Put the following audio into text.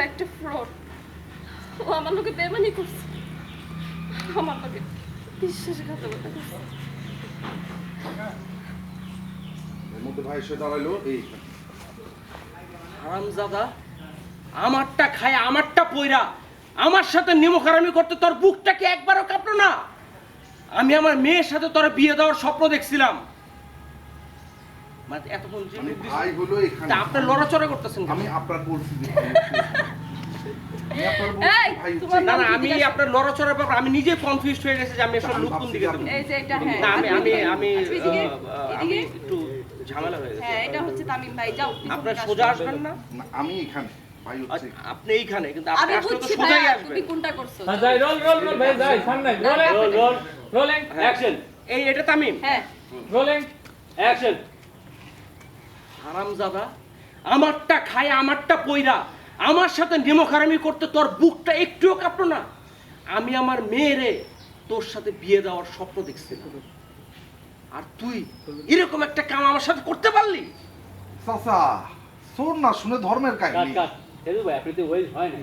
একটা ফ্রড ও আমার লোকে বেমানি করছে। আমার লোকে বিশ্বাসঘাতকতা করছে। এর মধ্যে ভাই এসে দাঁড়াইলো এই। হারামজাদা আমারটা খায় আমারটা পয়রা আমার সাথে নেমোখারামি করতে তোর বুকটা কি একবারও কাঁপলো না? আমি আমার মেয়ের সাথে তোর বিয়ে দেওয়ার স্বপ্ন দেখছিলাম। মানে এতক্ষণ যে ভাই হলো এখানে। তা আপনি লড়াচড়া করতেছেন আমি আপনার বলছি যে আমি আপনার বলছি এই, ভাই হচ্ছে- তোমার না না আমি আপনার লড়াচড়ার ব্যাপার আমি নিজে কনফিউজ হয়ে গেছি যে আমি আমি কোন দিকে যে দেবো এই যে এটা হ্যাঁ না আমি আমি আমি আমি একটু ঝামেলা হয়ে গেছে। হ্যাঁ এটা হচ্ছে তামিম ভাই যাও আপনার সোজা আসবেন না? আমি এখানে ভাই হচ্ছে আচ্ছা, আপনি এইখানে কিন্তু আপনি আসলে তো সোজাই আসবেন। তুমি কোনটা করছ? যাই রোল রোল রোল ভাই যাই সামনে rolling roll, roll rolling. Action এই এটা তামিম। হ্যাঁ। রোলিং অ্যাকশন হারামজাদা আমারটা খায় আমারটা পয়রা আমার সাথে নেমোখারামি করতে তোর বুকটা একটুও কাঁপলো না। আমি আমার মেয়েরে তোর সাথে বিয়ে দেওয়ার স্বপ্ন দেখছি আর তুই এরকম একটা কাম আমার সাথে করতে পারলি? চাচা শোন না শুনে ধর্মের কাহিনী। ভাই আপনি তো ওই হয় না